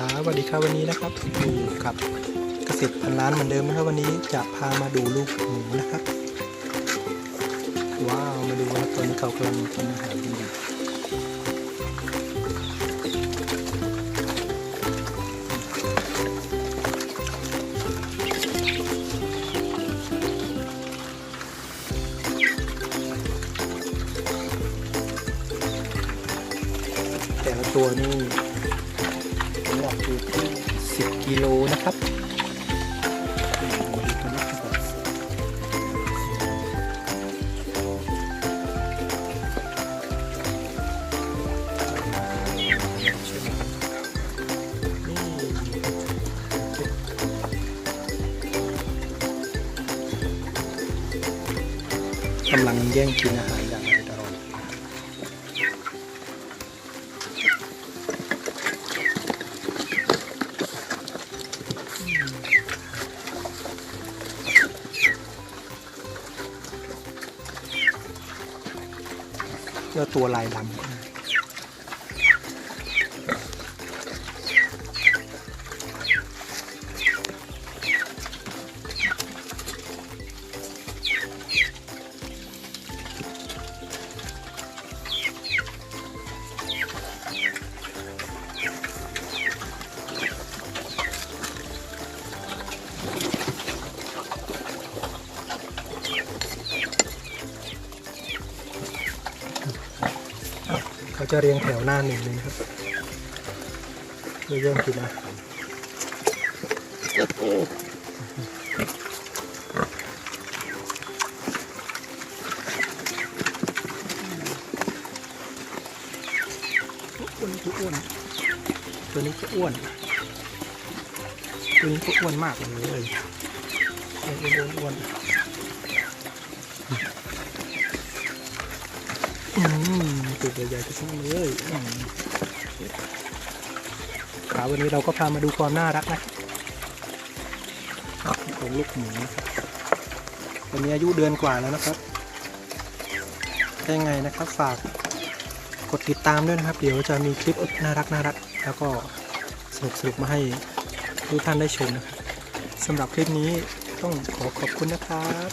ครับสวัสดีครับวันนี้นะครับอยู่กับเกษตรพันล้านเหมือนเดิมนะครับ วันนี้จะพามาดูลูกหมูนะครับ ว้าวมาดูว่าตอนนี้เขากำลังกินอาหารกันอยู่แต่ละตัวนี่ น้ำหนักอยู่ที่10กิโลนะครับกำลังแย่งกินอาหาร เจ้าตัวลายดำ เขาจะเรียงแถวหน้าหนึ่งเลยนะครับเพื่อแย่งกินอาหารอ้วนตัวอ้วนตัวนี้ก็อ้วนตัวนี้ก็อ้วนมากเลยอ้วนอ้วนอ้วนอืม ตัวใหญ่ๆทั้งนั้นเลยอืมครับวันนี้เราก็พามาดูความน่ารักนะของลูกหมูนะครับวันนี้อายุเดือนกว่าแล้วนะครับได้ไงนะครับฝากกดติดตามด้วยนะครับ เดี๋ยวจะมีคลิปน่ารักน่ารัก แล้วก็สนุกสนุกมาให้ทุกท่านได้ชมนะครับสำหรับคลิปนี้ต้องขอขอบคุณนะครับ